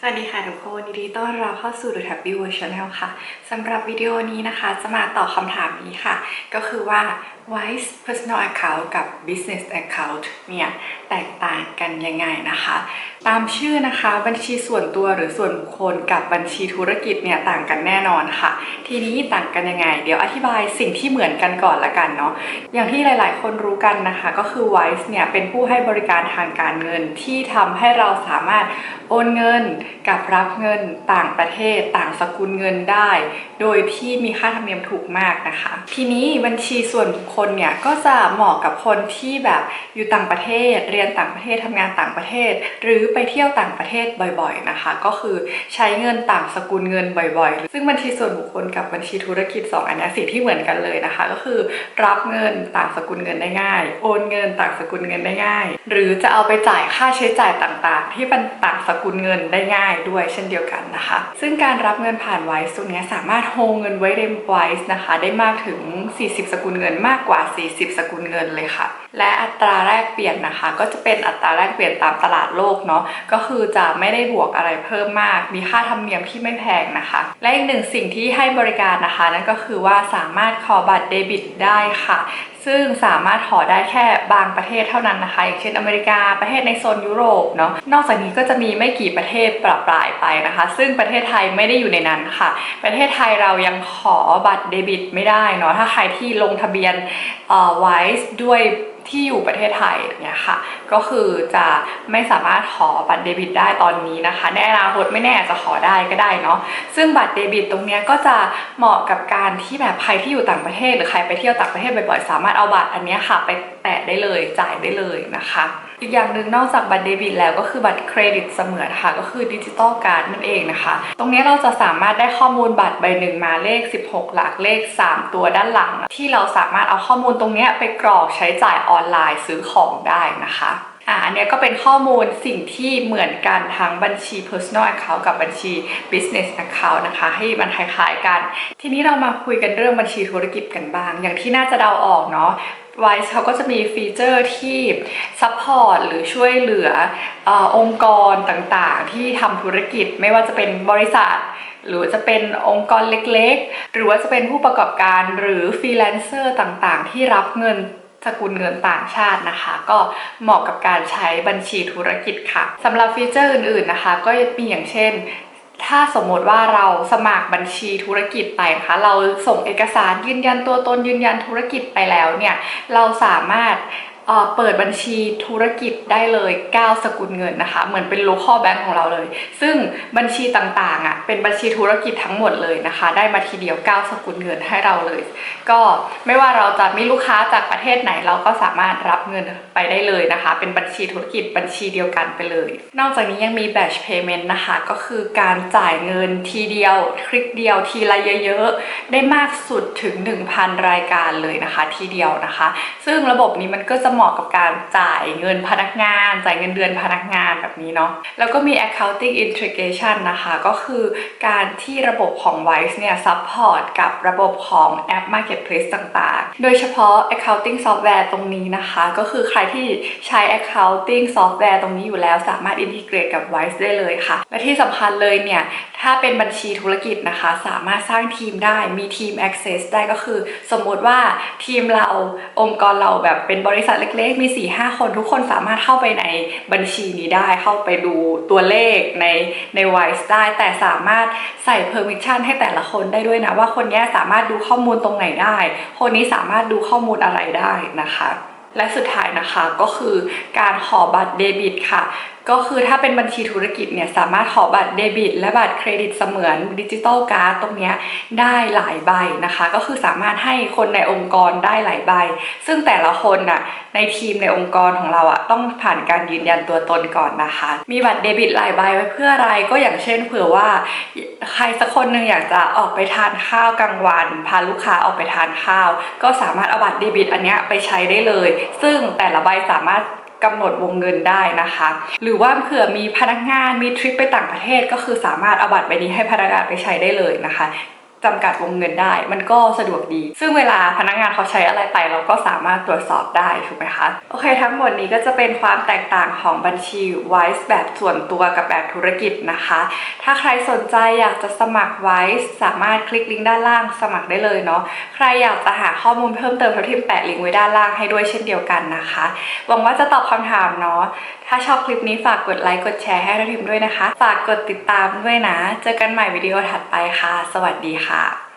สวัสดีค่ะทุกคนยินดีต้อนรับเข้าสู่ The Happy World Channel ค่ะสำหรับวิดีโอนี้นะคะ จะมาตอบคำถามนี้ค่ะ ก็คือว่า Wise Personal Account กับ Business Account เนี่ยแตกต่างกันยังไงนะคะ ตามชื่อนะคะบัญชีส่วนตัวหรือส่วนบุคคลกับบัญชีธุรกิจเนี่ยต่างกันแน่นอนค่ะ ทีนี้ต่างกันยังไง เดี๋ยวอธิบายสิ่งที่เหมือนกันก่อนละกันเนาะอย่างที่หลายๆ คนรู้กันนะคะ ก็คือ Wise เนี่ยเป็นผู้ให้บริการทางการเงินที่ทำให้เราสามารถโอนเงินกับรับเงินต่างประเทศต่างสกุลเงินได้ โดยที่มีค่าธรรมเนียมถูกมากนะคะ ทีนี้บัญชีส่วนบุคคลเนี่ยก็จะเหมาะกับคนที่แบบอยู่ต่างประเทศ เรียนต่างประเทศทำงานต่างประเทศ หรือไปเที่ยวต่างประเทศบ่อยๆนะคะ ก็คือใช้เงินต่างสกุลเงินบ่อยๆ ซึ่งบัญชีส่วนบุคคลกับบัญชีธุรกิจสองอันนี้สิ่งที่เหมือนกันเลยนะคะ ก็คือรับเงินต่างสกุลเงินได้ง่าย โอนเงินต่างสกุลเงินได้ง่าย หรือจะเอาไปจ่ายค่าใช้จ่ายต่างๆ ที่เป็นต่างสกุลเงินได้ง่ายด้วยเช่นเดียวกันนะคะ ซึ่งการรับเงินผ่านไวซ์ตรงเนี้ยสามารถโฮเงินไว้ในไวซ์นะคะ ได้มากถึง 40 สกุลเงินมากกว่า 40 สกุลเงินเลยค่ะ และอัตราแลกเปลี่ยนนะคะ ก็จะเป็นอัตราแลกเปลี่ยนตามตลาดโลกเนาะก็คือจะไม่ได้บวกอะไรเพิ่มมาก มีค่าธรรมเนียมที่ไม่แพงนะคะ และอีกหนึ่งสิ่งที่ให้บริการนะคะ นั่นก็คือว่าสามารถขอบัตรเดบิตได้ค่ะซึ่งสามารถขอได้แค่บางประเทศเท่านั้นนะคะ อย่างเช่นอเมริกาประเทศในโซนยุโรปเนาะนอกจากนี้ก็จะมีไม่กี่ประเทศปรับปลายไปนะคะ ซึ่งประเทศไทยไม่ได้อยู่ในนั้นค่ะ ประเทศไทยเรายังขอบัตรเดบิตไม่ได้เนาะถ้าใครที่ลงทะเบียนเอ่อไว้ด้วย ที่อยู่ประเทศไทยเนี่ยค่ะ ก็คือจะไม่สามารถขอบัตรเดบิตได้ตอนนี้นะคะ ในอนาคตไม่แน่อาจจะขอได้ก็ได้เนาะซึ่งบัตรเดบิตตรงเนี้ยก็จะเหมาะกับการที่แบบใครที่อยู่ต่างประเทศ หรือใครไปเที่ยวต่างประเทศบ่อยๆสามารถเอาบัตรอันนี้ค่ะไปแตะได้เลยจ่ายได้เลยนะคะ อีกอย่างหนึ่งนอกจากบัตรเดบิตแล้วก็คือบัตรเครดิตเสมือนค่ะ ก็คือดิจิตอลการ์ดนั่นเองนะคะ ตรงนี้เราจะสามารถได้ข้อมูลบัตรใบหนึ่งมาเลข 16 หลักเลข 3 ตัวด้านหลัง ที่เราสามารถเอาข้อมูลตรงนี้ไปกรอกใช้จ่ายออนไลน์ซื้อของได้นะคะ อะอันเนี้ยก็เป็นข้อมูลสิ่งที่เหมือนกันทั้งบัญชี personal account กับบัญชี business account นะคะ ให้มันคล้ายๆกัน ทีนี้เรามาคุยกันเรื่องบัญชีธุรกิจกันบ้าง อย่างที่น่าจะเดาออกเนาะ Wise เขาก็จะมีฟีเจอร์ที่ซัพพอร์ตหรือช่วยเหลืออองค์กรต่างๆ ที่ทำธุรกิจไม่ว่าจะเป็นบริษัท หรือจะเป็นองค์กรเล็กๆ หรือว่าจะเป็นผู้ประกอบการหรือฟรีแลนเซอร์ต่างๆ ที่รับเงิน สกุลเงินต่างชาตินะคะ ก็เหมาะกับการใช้บัญชีธุรกิจค่ะสำหรับฟีเจอร์อื่นๆนะคะ ก็มีอย่างเช่นถ้าสมมติว่าเราสมัครบัญชีธุรกิจไปนะคะ เราส่งเอกสารยืนยันตัวตนยืนยันธุรกิจไปแล้วเนี่ย เราสามารถ เปิดบัญชีธุรกิจได้เลย 9 สกุลเงินนะคะ เหมือนเป็น local bank ของเราเลย ซึ่งบัญชีต่างๆอะเป็นบัญชีธุรกิจทั้งหมดเลยนะคะ ได้มาทีเดียว 9 สกุลเงินให้เราเลย ก็ไม่ว่าเราจะมีลูกค้าจากประเทศไหนเราก็สามารถรับเงินไปได้เลยนะคะ เป็นบัญชีธุรกิจบัญชีเดียวกันไปเลย นอกจากนี้ยังมี batch payment นะคะ ก็คือการจ่ายเงินทีเดียว คลิกเดียวทีละเยอะๆ ได้มากสุดถึง 1,000 รายการเลยนะคะ ทีเดียวนะคะ ซึ่งระบบนี้มันก็จะเหมาะกับการจ่ายเงินพนักงาน จ่ายเงินเดือนพนักงานแบบนี้เนาะแล้วก็มี accounting integration นะคะก็คือการที่ระบบของ Wise เนี่ย support กับระบบของแอป marketplace ต่างๆ โดยเฉพาะ accounting software ตรงนี้นะคะ ก็คือใครที่ใช้ accounting software ตรงนี้อยู่แล้วสามารถ integrate กับ Wise ได้เลยค่ะ และที่สำคัญเลยเนี่ย ถ้าเป็นบัญชีธุรกิจนะคะ สามารถสร้างทีมได้มีทีม access ได้ก็คือ สมมติว่าทีมเราองค์กรเราแบบเป็นบริษัทเล็กๆ มี4-5คนทุกคนสามารถเข้าไปในบัญชีนี้ได้เข้าไปดูตัวเลขในในไวซ์ได้แต่สามารถใส่ permission ให้แต่ละคนได้ด้วยนะ ว่าคนนี้สามารถดูข้อมูลตรงไหนได้ คนนี้สามารถดูข้อมูลอะไรได้นะคะ และสุดท้ายนะคะก็คือการขอบัตรเดบิตค่ะ ก็คือถ้าเป็นบัญชีธุรกิจเนี่ยสามารถขอบัตรเดบิต และบัตรเครดิตเสมือนดิจิตอลการ์ดตรงนี้ได้หลายใบนะคะ ก็คือสามารถให้คนในองค์กรได้หลายใบ ซึ่งแต่ละคนน่ะในทีมในองค์กรของเราอะต้องผ่านการยืนยันตัวตนก่อนนะคะ มีบัตรเดบิตหลายใบไว้เพื่ออะไรก็อย่างเช่นเผื่อว่าใครสักคนหนึ่งอยากจะออกไปทานข้าวกลางวันพาลูกค้าออกไปทานข้าว ก็สามารถเอาบัตรเดบิต อันเนี้ยไปใช้ได้เลยซึ่งแต่ละใบสามารถกำหนดวงเงินได้นะคะ หรือว่าเผื่อมีพนักงานมีทริปไปต่างประเทศก็คือสามารถเอาบัตรใบนี้ให้พนักงานไปใช้ได้เลยนะคะ จำกัดวงเงินได้ มันก็สะดวกดี ซึ่งเวลาพนักงานเขาใช้อะไรไป เราก็สามารถตรวจสอบได้ถูกไหมคะ โอเค ทั้งหมดนี้ก็จะเป็นความแตกต่างของบัญชี Wise แบบส่วนตัวกับแบบธุรกิจนะคะ ถ้าใครสนใจอยากจะสมัคร Wise สามารถคลิกลิงก์ด้านล่างสมัครได้เลยเนาะ ใครอยากจะหาข้อมูลเพิ่มเติมทัพทิมแปะลิงก์ไว้ด้านล่างให้ด้วยเช่นเดียวกันนะคะ หวังว่าจะตอบคำถามเนาะ ถ้าชอบคลิปนี้ฝากกดไลค์กดแชร์ให้ทัพทิมด้วยนะคะ ฝากกดติดตามด้วยนะ เจอกันใหม่วิดีโอถัดไปค่ะ สวัสดีค่ะ hat